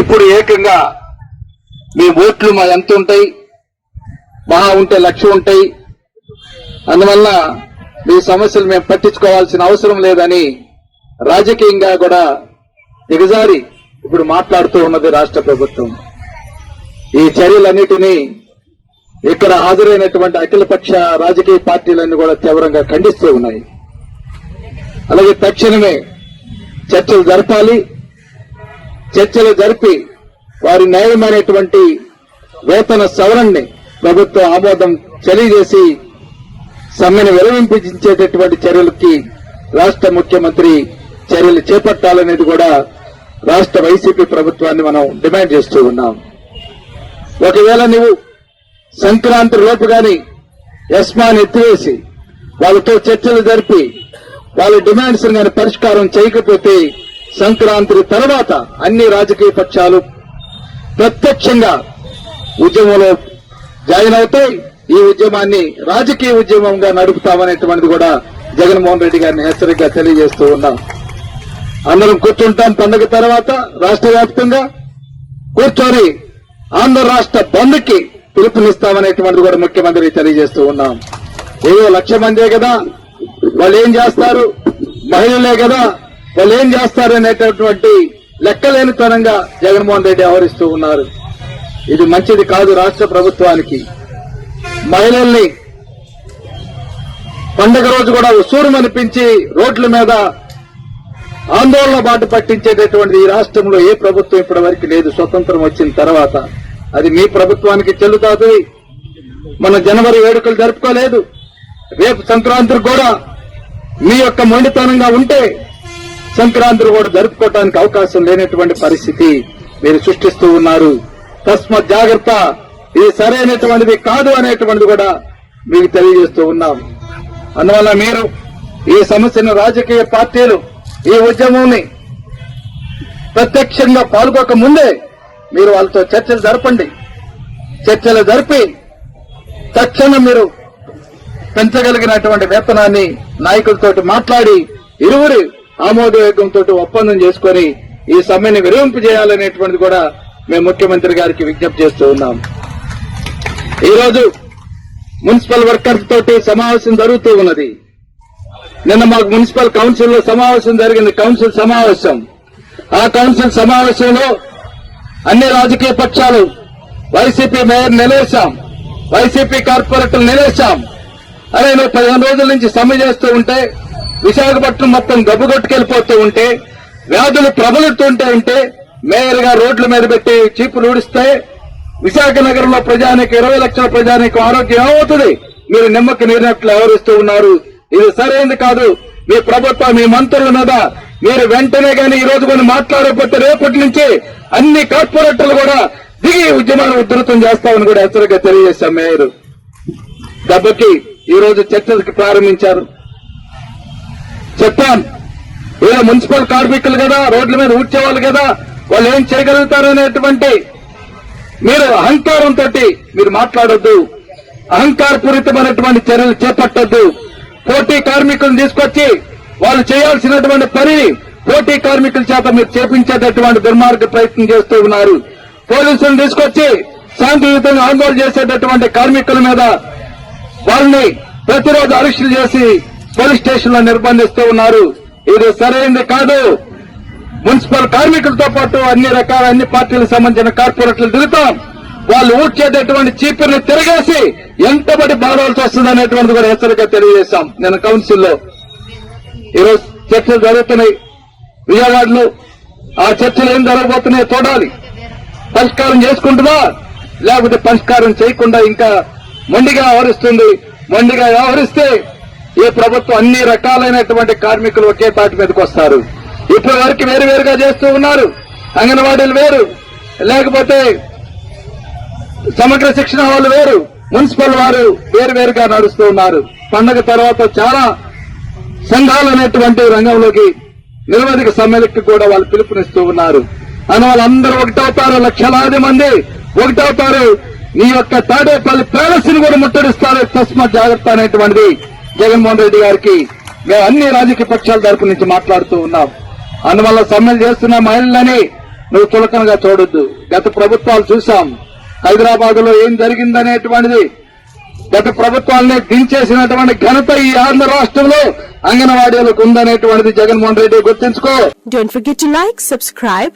ఇప్పుడు ఏకంగా మీ ఓట్లు మా ఎంత ఉంటాయి? మహా ఉంటే లక్ష ఉంటాయి. అందువల్ల మీ సమస్యలు మేము పట్టించుకోవాల్సిన అవసరం లేదని రాజకీయంగా కూడా దిగజారి ఇప్పుడు మాట్లాడుతూ ఉన్నది రాష్ట్ర ప్రభుత్వం. ఈ చర్యలన్నిటినీ ఇక్కడ హాజరైనటువంటి అఖిలపక్ష రాజకీయ పార్టీలన్నీ కూడా తీవ్రంగా ఖండిస్తూ ఉన్నాయి. అలాగే తక్షణమే చర్చలు జరపాలి. చర్చలు జరిపి వారి న్యాయమైనటువంటి వేతన సవరణని ప్రభుత్వం ఆమోదం తెలియజేసి సమ్మెను విరమింపించేటటువంటి చర్యలకి రాష్ట్ర ముఖ్యమంత్రి చర్యలు చేపట్టాలనేది కూడా రాష్ట్ర వైసీపీ ప్రభుత్వాన్ని మనం డిమాండ్ చేస్తూ ఉన్నాం. ఒకవేళ నువ్వు సంక్రాంతి లోపు గాని యస్మాన్ ఎత్తివేసి వాళ్ళతో చర్చలు జరిపి వాళ్ళ డిమాండ్స్ గాని పరిష్కారం చేయకపోతే సంక్రాంతి తర్వాత అన్ని రాజకీయ పక్షాలు ప్రత్యక్షంగా ఉద్యమంలో జాయిన్ అవుతాయి. ఈ ఉద్యమాన్ని రాజకీయ ఉద్యమంగా నడుపుతామనేటువంటిది కూడా జగన్మోహన్ రెడ్డి గారిని హెచ్చరికగా తెలియజేస్తూ ఉన్నాం. అందరం కూర్చుంటాం పండుగ తర్వాత రాష్ట్ర వ్యాప్తంగా. కూర్చొని ఆంధ్ర రాష్ట్ర బంద్కి పిలుపునిస్తామనేటువంటిది కూడా ముఖ్యమంత్రి తెలియజేస్తూ ఉన్నాం. ఏదో లక్ష మందే కదా వాళ్ళు ఏం చేస్తారు? మహిళలే కదా వాళ్ళు ఏం చేస్తారు అనేటటువంటి లెక్కలేనితనంగా జగన్మోహన్ రెడ్డి వ్యవహరిస్తూ ఉన్నారు. ఇది మంచిది కాదు రాష్ట్ర ప్రభుత్వానికి. మహిళల్ని పండగ రోజు కూడా ఉసూరుమనిపించి రోడ్ల మీద ఆందోళన బాట పట్టించేటటువంటి ఈ రాష్ట్రంలో ఏ ప్రభుత్వం ఇప్పటి వరకు లేదు. స్వతంత్రం వచ్చిన తర్వాత అది మీ ప్రభుత్వానికి చెల్లుతాది. మన జనవరి వేడుకలు జరుపుకోలేదు. రేపు సంక్రాంతికి కూడా మీ యొక్క మొండితనంగా ఉంటే సంక్రాంతిని కూడా జరుపుకోవడానికి అవకాశం లేనటువంటి పరిస్థితి మీరు సృష్టిస్తూ ఉన్నారు. తస్మత్ జాగ్రత్త. ఇది సరైనటువంటిది కాదు అనేటువంటిది కూడా మీకు తెలియజేస్తూ ఉన్నాం. అందువల్ల మీరు ఈ సమస్యను రాజకీయ పార్టీలు ఈ ఉద్యమాన్ని ప్రత్యక్షంగా పాల్గొక ముందే మీరు వాళ్ళతో చర్చలు జరపండి. చర్చలు జరిపి తక్షణం మీరు పెంచగలిగినటువంటి వేతనాన్ని నాయకులతో మాట్లాడి ఇరువురి ఆమోదయోగంతో ఒప్పందం చేసుకొని ఈ సమ్మెను విరమింపు చేయాలనేటువంటిది కూడా మేము ముఖ్యమంత్రి గారికి విజ్ఞప్తి చేస్తూ ఉన్నాం. ఈ రోజు మున్సిపల్ వర్కర్స్ తోటి సమావేశం జరుగుతూ ఉన్నది. నిన్న మాకు మున్సిపల్ కౌన్సిల్లో సమావేశం జరిగింది కౌన్సిల్ సమావేశం. ఆ కౌన్సిల్ సమావేశంలో అన్ని రాజకీయ పక్షాలు వైసీపీ మేయర్ నిలేశాం వైసీపీ కార్పొరేటర్లు నిలేశాం. అరే నువ్వు పదిహేను రోజుల నుంచి సమ్మె చేస్తూ ఉంటే విశాఖపట్నం మొత్తం గబ్బు కొట్టుకెళ్ళిపోతూ ఉంటే వ్యాధులు ప్రబలుతుంటే ఉంటే మేయర్గా రోడ్ల మీద పెట్టి చీపులు ఊడిస్తే విశాఖ నగరంలో ప్రజానికి ఇరవై లక్షల ప్రజానికి ఆరోగ్యం ఏమవుతుంది? మీరు నిమ్మకి నీరినట్లు వ్యవహరిస్తూ ఉన్నారు. ఇది సరైనది కాదు. మీ ప్రభుత్వం మీ మంత్రుల మీద మీరు వెంటనే గాని ఈ రోజు కొన్ని మాట్లాడకపోతే రేపటి నుంచి అన్ని కార్పొరేటర్లు కూడా దిగి ఉద్యమాన్ని ఉధృతం చేస్తామని కూడా హెచ్చరిక తెలియజేశాం మేయర్. దెబ్బకి ఈ రోజు చర్చలకు ప్రారంభించారు. చెప్పాం వీళ్ళ మున్సిపల్ కార్మికులు కదా రోడ్ల మీద ఊడ్చేవాళ్ళు కదా వాళ్ళు ఏం చేయగలుగుతారు అనేటువంటి మీరు అహంకారంతో మీరు మాట్లాడొద్దు. అహంకారపూరితమైనటువంటి చర్యలు చేపట్టొద్దు. పోటీ కార్మికులను తీసుకొచ్చి వాళ్ళు చేయాల్సినటువంటి పని పోటీ కార్మికుల చేత మీరు చేపించేటటువంటి దుర్మార్గ ప్రయత్నం చేస్తూ ఉన్నారు. పోలీసులను తీసుకొచ్చి శాంతియుతంగా ఆందోళన చేసేటటువంటి కార్మికుల మీద వాళ్ళని ప్రతిరోజు అరెస్టులు చేసి పోలీస్ స్టేషన్లో నిర్బంధిస్తూ ఉన్నారు. ఇది సరైనది కాదు. మున్సిపల్ కార్మికులతో పాటు అన్ని రకాల అన్ని పార్టీలకు సంబంధించిన కార్పొరేట్లు దిగుతాం వాళ్ళు ఊడ్చేటటువంటి చీపుర్ని తిరగేసి ఎంతబడి బాధవలసి వస్తుంది అనేటువంటిది కూడా హెచ్చరిక తెలియజేశాం. నేను కౌన్సిల్లో. ఈరోజు చర్చలు జరుగుతున్నాయి. విజయవాడలో ఆ చర్చలు ఏం జరగబోతున్నాయో చూడాలి. పరిష్కారం చేసుకుంటుందా? లేకపోతే పరిష్కారం చేయకుండా ఇంకా మొండిగా వ్యవహరిస్తుంది. మొండిగా వ్యవహరిస్తే ఈ ప్రభుత్వం అన్ని రకాలైనటువంటి కార్మికులు ఒకే తాటి మీదకి వస్తారు. ఇప్పటి వరకు వేరు వేరుగా చేస్తూ ఉన్నారు. అంగన్వాడీలు వేరు. లేకపోతే సమగ్ర శిక్షణ వాళ్ళు వేరు. మున్సిపల్ వారు వేరు వేరుగా నడుస్తూ ఉన్నారు. పండగ తర్వాత చాలా సంఘాలు అనేటువంటి రంగంలోకి నిరవధిక సమ్మెలకి కూడా వాళ్ళు పిలుపునిస్తూ ఉన్నారు. అని వాళ్ళందరూ ఒకటవుతారు లక్షలాది మంది ఒకటవుతారు నీ యొక్క తాడేపల్లి ప్యాలెస్ని కూడా ముట్టడిస్తారు. తస్మ జాగ్రత్త అనేటువంటిది. జగన్మోహన్ రెడ్డి గారికి మేము అన్ని రాజకీయ పక్షాల తరపు నుంచి మాట్లాడుతూ ఉన్నాం. అందువల్ల సమ్మెలు చేస్తున్న మహిళలని నువ్వు చులకనగా చూడొద్దు. గత ప్రభుత్వాలు చూసాం హైదరాబాద్లో ఏం జరిగిందనేటువంటిది గత ప్రభుత్వాలనే దించేసినటువంటి ఘనత ఈ ఆంధ్ర రాష్ట్రంలో అంగన్వాడీలకు ఉందనేటువంటిది Jaganmohan Reddy గుర్తించుకో. Don't forget to like, subscribe.